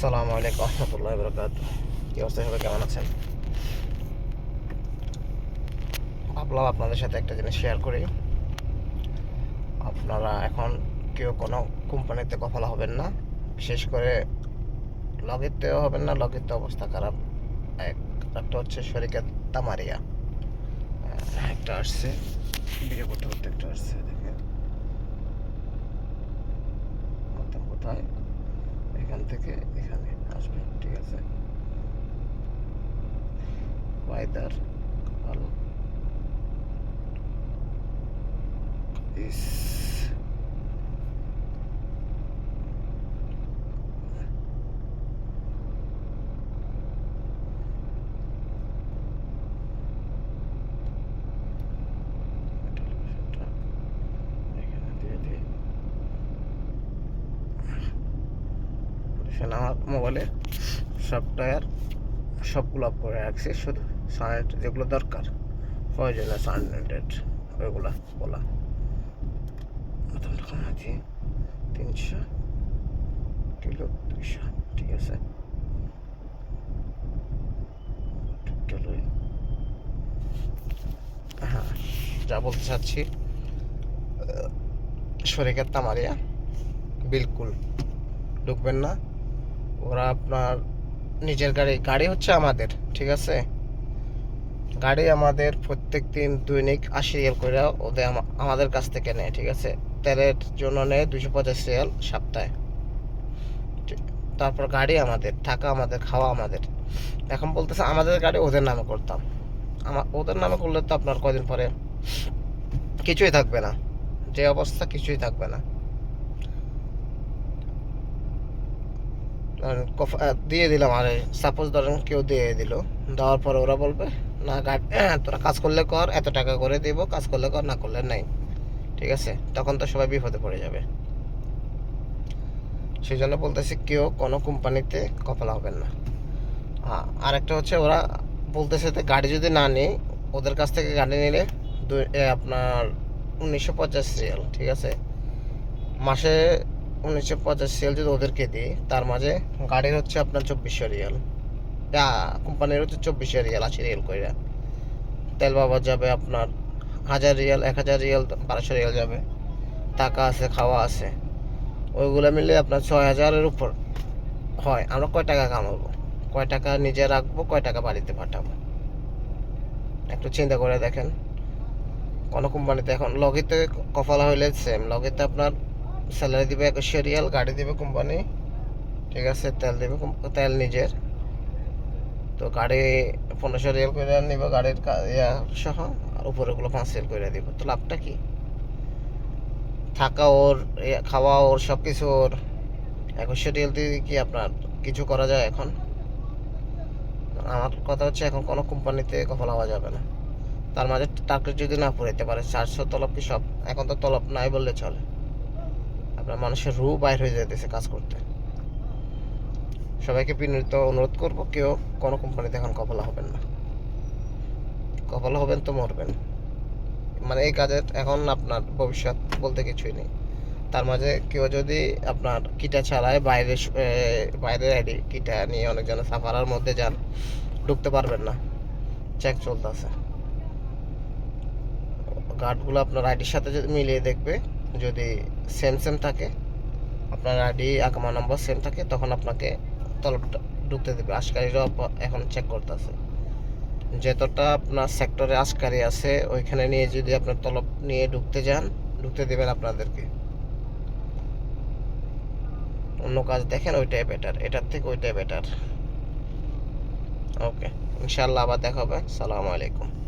আসসালামু আলাইকুম রহমতুল্লাহ বরকাত কি অবস্থা সবাই, কেমন আছেন? ভাবলাম আপনাদের সাথে একটা জিনিস শেয়ার করি। আপনারা এখন কেউ কোনো কোম্পানিতে কফলা হবেন না। বিশেষ করে লগেতেও হবেন না, লগেতে অবস্থা খারাপ। একটা হচ্ছে শরিকাত তামারিয়া। একটা আসছে ভিডিও করতে করতে একটা আসছে দেখেন প্রথম কোথায় এখান থেকে এখানে আসবে ঠিক আছে এখানে দিয়ে আমার মোবাইলে সব টায়ার সবগুলো অফ করে রাখছি, শুধু সানেট যেগুলো দরকার প্রয়োজনীয় সানেটেড ওইগুলা বলা। প্রথম তখন আছি তিনশো, কিলো দুইশো, ঠিক আছে। হ্যাঁ যা বলতে চাচ্ছি শরীরের তামারিয়া, বিলকুল। ঢুকবেন না, ওরা আপনার নিজের গাড়ি গাড়ি হচ্ছে আমাদের, ঠিক আছে? গাড়ি আমাদের প্রত্যেক দিন দৈনিক আশি রিয়াল করে ওদের আমাদের কাছ থেকে নেয়, ঠিক আছে? তেলের জন্য নেয় দুশো পঞ্চাশ রিয়াল সপ্তাহে। তারপর গাড়ি আমাদের, থাকা আমাদের, খাওয়া আমাদের। এখন বলতেছে আমাদের গাড়ি ওদের নামে করতাম। আমার ওদের নামে করলে তো আপনার কদিন পরে কিছুই থাকবে না। যে অবস্থা কিছুই থাকবে না। দিয়ে দিলাম। আরে সাপোজ ধরেন কেউ দিয়ে দিল, দেওয়ার পরে ওরা বলবে, না গাড়ি তোরা কাজ করলে কর, এত টাকা করে দিব, কাজ করলে কর, না করলে নাই। ঠিক আছে? তখন তো সবাই বিপদে পড়ে যাবে। সেই জন্য বলতেছি, কেউ কোনো কোম্পানিতে কপাল হবেন না। হ্যাঁ আরেকটা হচ্ছে, ওরা বলতেছে যে, গাড়ি যদি না নিই, ওদের কাছ থেকে গাড়ি নিলে আপনার উনিশশো পঞ্চাশ রিয়াল, ঠিক আছে? মাসে উনিশশো পঞ্চাশ রিয়াল যদি ওদেরকে দিই, তার মাঝে গাড়ির হচ্ছে আপনার চব্বিশশো রিয়াল। যা কোম্পানির হচ্ছে চব্বিশশো রিয়াল, আশি রিয়াল করে তেল বাবা যাবে আপনার হাজার রিয়াল, এক হাজার রিয়াল, বারোশো রিয়াল যাবে। টাকা আছে, খাওয়া আছে। ওইগুলো মিলে আপনার ছয় হাজারের উপর হয়। আমরা কয় টাকা কামাবো? কয় টাকা নিজে রাখব, কয় টাকা বাড়িতে পাঠাবো? একটু চিন্তা করে দেখেন। কোনো কোম্পানিতে এখন লগিতে কফলা হইলে সেম লগিতে আপনার স্যালারি দিবে একুশশো রিয়াল, গাড়ি দিবে কোম্পানি, ঠিক আছে, তেল দিবে তেল নিজের। তো গাড়ি পনেরোশো রিয়াল করে নিবে, গাড়ির ইয়া সহ, আর উপরেগুলো পাঁচ রিয়াল করে দিব। তো লাভটা কি? থাকা ওর খাওয়া ওর সব কিছু ওর একুশশো রিয়াল দিয়ে কি আপনার কিছু করা যায় এখন? আমার কথা হচ্ছে এখন কোনো কোম্পানিতে কফল হওয়া যাবে না। তার মাঝে টার্গেট যদি না পড়াইতে পারে, চারশো তলব কি সব? এখন তো তলব নাই বললে চলে। আপনার মানুষের রু বাইর হয়ে যেতেছে কাজ করতে। সবাইকে বিনীত অনুরোধ করব, কেউ কোনো কোম্পানিতে এখন কপালা হবেন না। কপালা হবেন তো মরবেন। মানে এই কাজের এখন আপনার ভবিষ্যৎ বলতে কিছুই নেই। তার মাঝে কেউ যদি আপনার কিটা ছাড়ায় বাইরে বাইরের আইডি কিটা নিয়ে অনেকজন সাফারার মধ্যে যান, ঢুকতে পারবেন না। চেক চলতেছে। গার্ডগুলো আপনার আইডির সাথে যদি মিলিয়ে দেখবে যদি সেম সেম থাকে, আপনার আইডি আকামা নম্বর সেম থাকে, তখন আপনাকে তলবটা ঢুকতে দেবে। আশকারিরাও এখন চেক করতেছে। যতটা আপনার সেক্টরে আশকারি আছে, ওইখানে নিয়ে যদি আপনার তলব নিয়ে ঢুকতে যান, ঢুকতে দেবেন আপনাদেরকে। অন্য কাজ দেখেন, ওইটাই বেটার এটার থেকে ওইটাই বেটার ওকে ইনশাল্লাহ আবার দেখা হবে। সালামু আলাইকুম।